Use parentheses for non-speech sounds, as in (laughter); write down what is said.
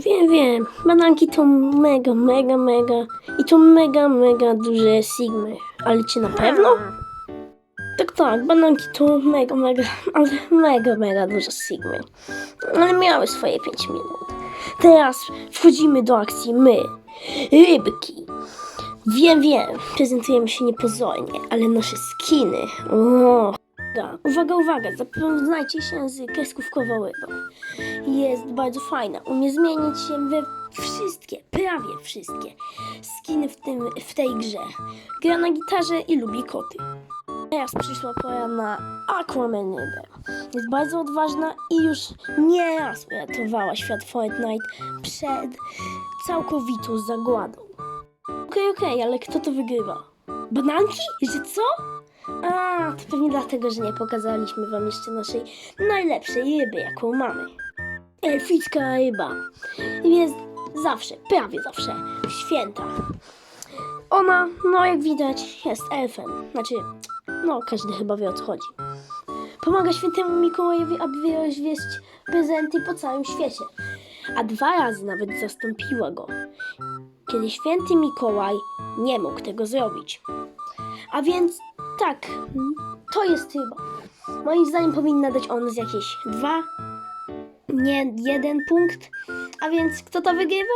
Wiem, wiem. Bananki to mega, mega, mega. I to mega, mega duże sigmy. Ale czy na pewno? Tak, tak, bananki to mega, mega, (laughs) ale mega, mega duże sigmy. Ale miały swoje 5 minut. Teraz wchodzimy do akcji my, rybki. Wiem, wiem, prezentujemy się niepozornie, ale nasze skiny, o, uwaga, uwaga, uwaga, zapoznajcie się z kreskówkową rybą. Jest bardzo fajna, umie zmienić się we wszystkie, prawie wszystkie skiny w, tym, w tej grze. Gra na gitarze i lubi koty. Teraz przyszła pora na Aquamanybę. Jest bardzo odważna i już nieraz uratowała świat Fortnite przed całkowitą zagładą. Okej, okej, ale kto to wygrywa? Bananki? Że co? A, to pewnie dlatego, że nie pokazaliśmy wam jeszcze naszej najlepszej ryby, jaką mamy. Elficka ryba. Jest zawsze, prawie zawsze, w święta. Ona, no jak widać, jest elfem. Znaczy, no każdy chyba wie o co chodzi. Pomaga świętemu Mikołajowi, aby rozwieść prezenty po całym świecie. A dwa razy nawet zastąpiła go, kiedy święty Mikołaj nie mógł tego zrobić. A więc tak, to jest chyba. Moim zdaniem powinna dać on z jakieś dwa, nie jeden punkt. A więc kto to wygrywa?